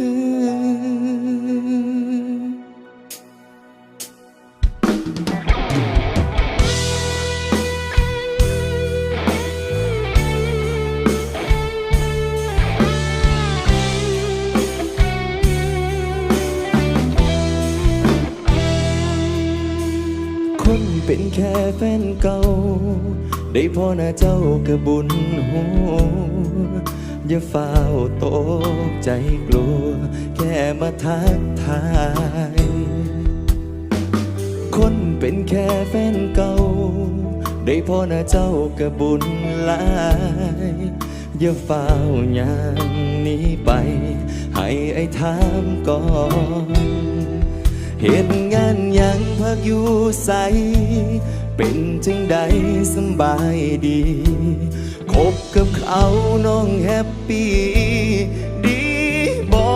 คนเป็นแค่แฟนเก่า ได้พอหน้าเจ้ากระบุญหัว อย่าเฝ้าวตกใจกลัว แค่มาทักทาย คนเป็นแค่แฟนเก่า ได้พอหน้าเจ้ากระบุญหลายอย่าเฝ้าอย่างนี้ไป ให้ไอ้ถามก่อนเหตุงานยังพักอยู่ใส เป็นจึงใดสบายดี คบกับเขาน้องแฮปปี้ดีบอ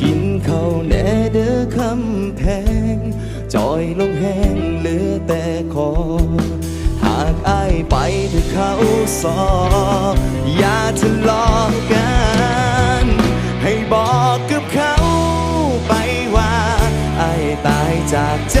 กินข้าวแน่เด้อคำแพง จอยลงแห้งเหลือแต่คอ หากอายไปเธอเขาสอ อย่าทะเลาะกัน ให้บอกกับเขาไปว่า อายตายจากใจ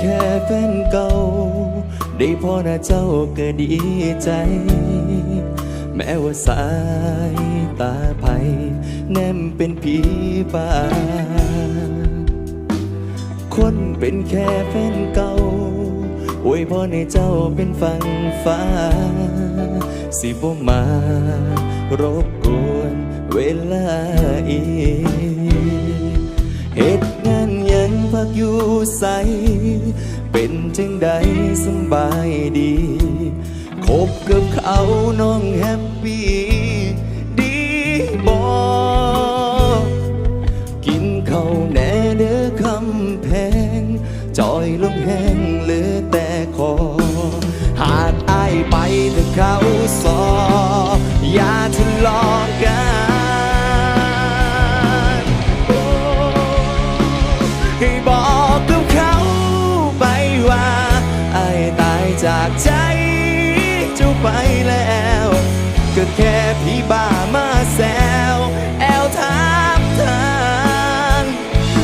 แค่แฟนเก่า ได้พอหน้าเจ้าก็ดีใจ แม้ว่าสายตาไผแนมเป็นผีบ้าคนเป็นแค่แฟนเก่าอวยพรให้เจ้าเป็นฝั่งฟ้า สิบ่มารบกวนเวลาอีกเหตุงานยังพักอยู่ใส จังใดสบายดี คบกับเขาน้องแฮปปี้ดีบอกินเขาแหน่เด้อคำแพงจอยลงแห้งเหลือแต่คอ หากอายไปเธอเขา จากใจเจ้าไปแล้ว ก็แค่พี่บ้ามาแซวแอลถามทาง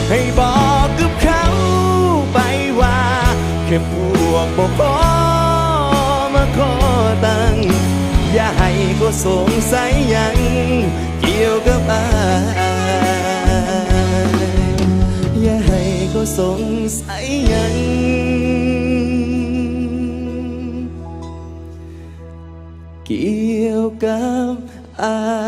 ให้บอกกับเขาไปว่าแค่พวกบอกอมาขอตังอย่าให้ก็สงสัยยังเกี่ยวกับอายอย่าให้ก็สงสัยยัง กี่ยวกับอาย